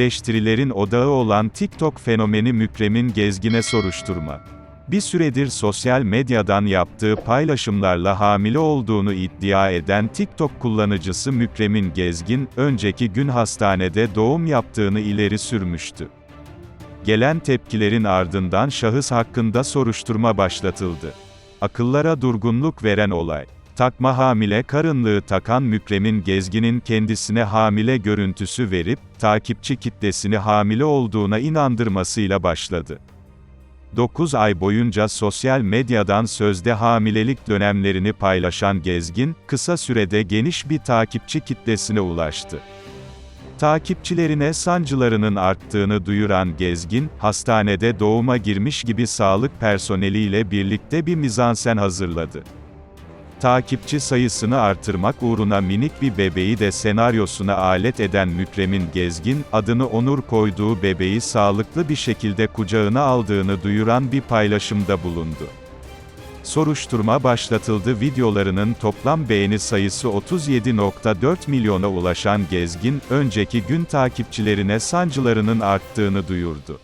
Eleştirilerin odağı olan TikTok fenomeni Mükrem'in gezgine soruşturma. Bir süredir sosyal medyadan yaptığı paylaşımlarla hamile olduğunu iddia eden TikTok kullanıcısı Mükrem'in Gezgin, önceki gün hastanede doğum yaptığını ileri sürmüştü. Gelen tepkilerin ardından şahıs hakkında soruşturma başlatıldı. Akıllara durgunluk veren olay. Takma hamile karınlığı takan Mükrem'in Gezgin'in kendisine hamile görüntüsü verip, takipçi kitlesini hamile olduğuna inandırmasıyla başladı. 9 ay boyunca sosyal medyadan sözde hamilelik dönemlerini paylaşan Gezgin, kısa sürede geniş bir takipçi kitlesine ulaştı. Takipçilerine sancılarının arttığını duyuran Gezgin, hastanede doğuma girmiş gibi sağlık personeliyle birlikte bir mizansen hazırladı. Takipçi sayısını artırmak uğruna minik bir bebeği de senaryosuna alet eden Mükrem'in Gezgin, adını Onur koyduğu bebeği sağlıklı bir şekilde kucağına aldığını duyuran bir paylaşımda bulundu. Soruşturma başlatıldı videolarının toplam beğeni sayısı 37.4 milyona ulaşan Gezgin, önceki gün takipçilerine sancılarının arttığını duyurdu.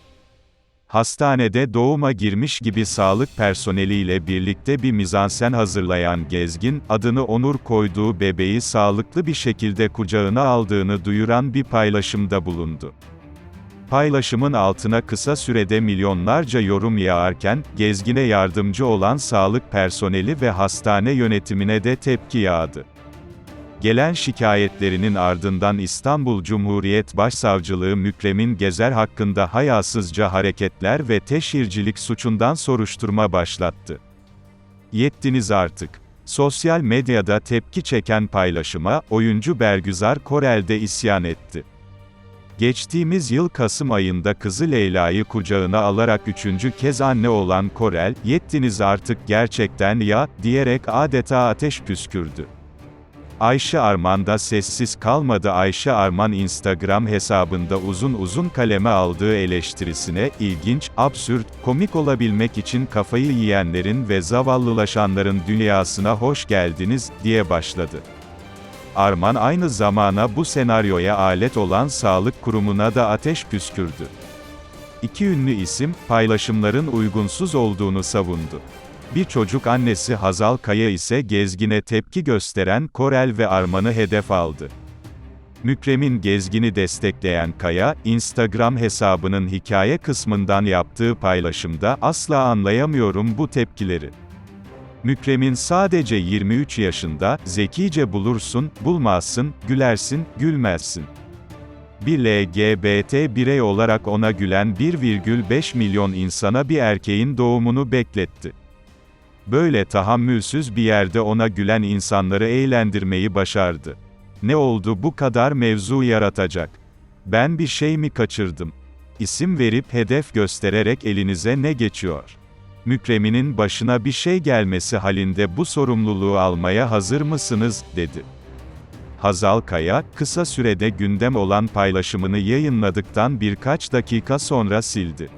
Hastanede doğuma girmiş gibi sağlık personeliyle birlikte bir mizansen hazırlayan Gezgin, adını Onur koyduğu bebeği sağlıklı bir şekilde kucağına aldığını duyuran bir paylaşımda bulundu. Paylaşımın altına kısa sürede milyonlarca yorum yağarken, Gezgin'e yardımcı olan sağlık personeli ve hastane yönetimine de tepki yağdı. Gelen şikayetlerinin ardından İstanbul Cumhuriyet Başsavcılığı Mükrem'in Gezer hakkında hayasızca hareketler ve teşhircilik suçundan soruşturma başlattı. Yettiniz artık. Sosyal medyada tepki çeken paylaşıma, oyuncu Bergüzar Korel de isyan etti. Geçtiğimiz yıl Kasım ayında kızı Leyla'yı kucağına alarak üçüncü kez anne olan Korel, yettiniz artık gerçekten ya, diyerek adeta ateş püskürdü. Ayşe Arman da sessiz kalmadı Ayşe Arman Instagram hesabında uzun uzun kaleme aldığı eleştirisine, ilginç, absürt, komik olabilmek için kafayı yiyenlerin ve zavallılaşanların dünyasına hoş geldiniz, diye başladı. Arman aynı zamana bu senaryoya alet olan sağlık kurumuna da ateş püskürdü. İki ünlü isim, paylaşımların uygunsuz olduğunu savundu. Bir çocuk annesi Hazal Kaya ise gezgine tepki gösteren Korel ve Arman'ı hedef aldı. Mükrem'in gezgini destekleyen Kaya, Instagram hesabının hikaye kısmından yaptığı paylaşımda, asla anlayamıyorum bu tepkileri. Mükrem'in sadece 23 yaşında, zekice bulursun, bulmazsın, gülersin, gülmezsin. Bir LGBT birey olarak ona gülen 1,5 milyon insana bir erkeğin doğumunu bekletti. Böyle tahammülsüz bir yerde ona gülen insanları eğlendirmeyi başardı. Ne oldu bu kadar mevzu yaratacak? Ben bir şey mi kaçırdım? İsim verip hedef göstererek elinize ne geçiyor? Mükreminin başına bir şey gelmesi halinde bu sorumluluğu almaya hazır mısınız, dedi. Hazal Kaya, kısa sürede gündem olan paylaşımını yayınladıktan birkaç dakika sonra sildi.